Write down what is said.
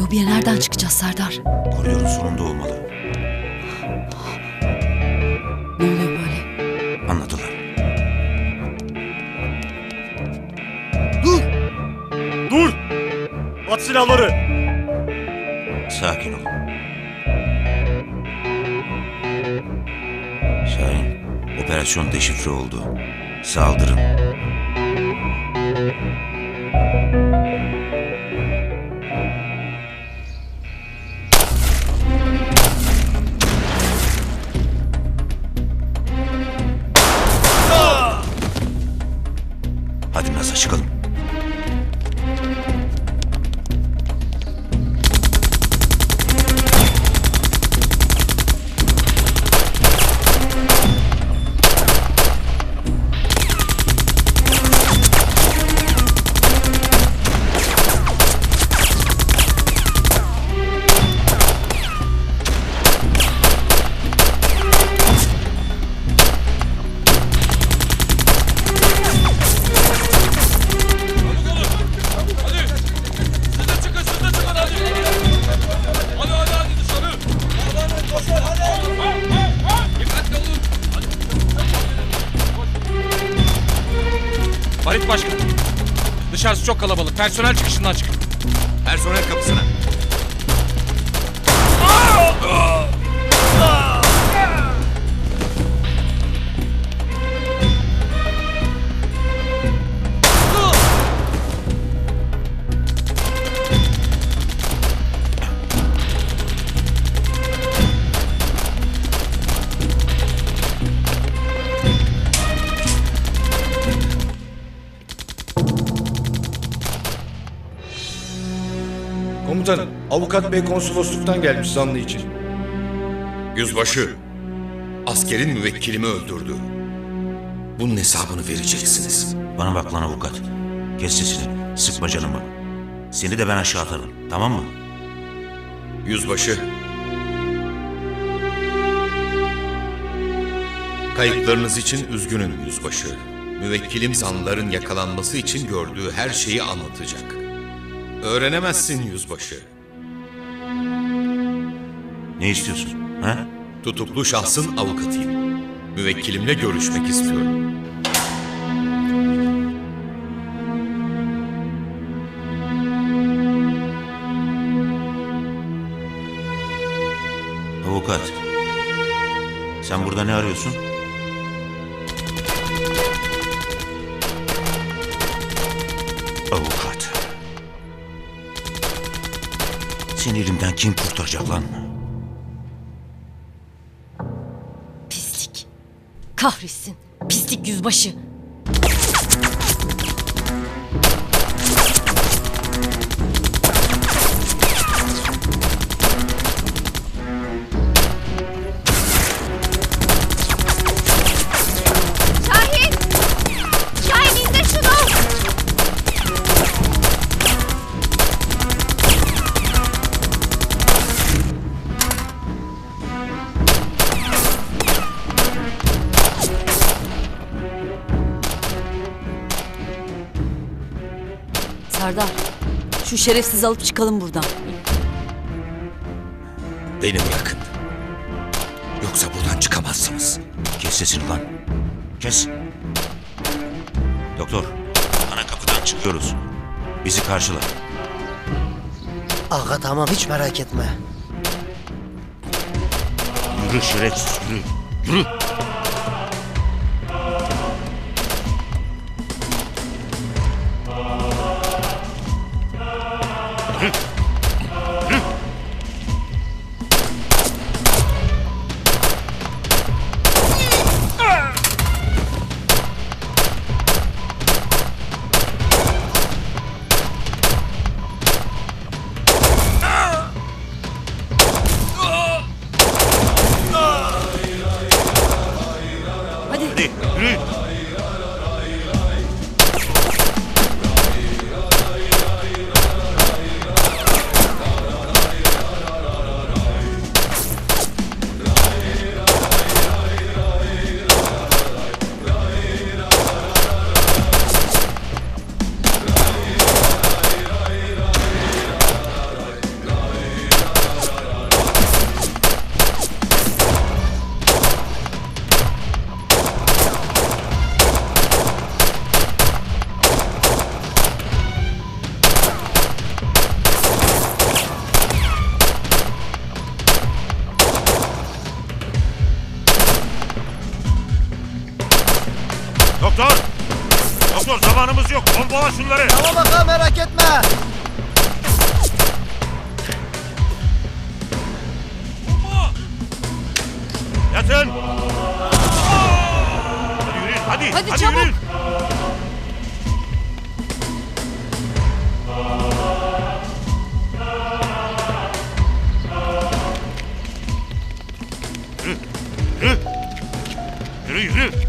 Lobiye nereden çıkacağız Serdar? Koridorun sonunda olmalı. Ne oluyor böyle? Anladılar. Dur! Dur! At silahları! Sakin ol. Şahin, operasyon deşifre oldu. Saldırın. Çıkalım. Farit Başkan. Dışarısı çok kalabalık. Personel çıkışından çıkın. Personel kapısına. Komutanım, avukat bey konsolosluktan gelmiş zanlı için. Yüzbaşı, askerin müvekkilimi öldürdü. Bunun hesabını vereceksiniz. Bana bak lan avukat. Kes sesini. Sıkma canımı. Seni de ben aşağı atarım. Tamam mı? Yüzbaşı. Kayıplarınız için üzgünüm yüzbaşı. Müvekkilim zanlıların yakalanması için gördüğü her şeyi anlatacak. Öğrenemezsin yüzbaşı. Ne istiyorsun? Ha? Tutuklu şahsın avukatıyım. Müvekkilimle görüşmek istiyorum. Avukat. Sen burada ne arıyorsun? Seni elimden kim kurtaracak lan? Pislik. Kahretsin. Pislik yüzbaşı. Serdar. Şu şerefsizi alıp çıkalım buradan. Beni bırakın. Yoksa buradan çıkamazsınız. Kes sesini lan. Kes. Doktor, ana kapıdan çıkıyoruz. Bizi karşıla. Aga tamam hiç merak etme. Yürü şerefsiz yürü. Yürü. Şans yok. Bombala şunları. Tamam bakalım merak etme. Yatın. Hadi yürüyün hadi. Hadi çabuk. yürüyün. Yürü. Yürü.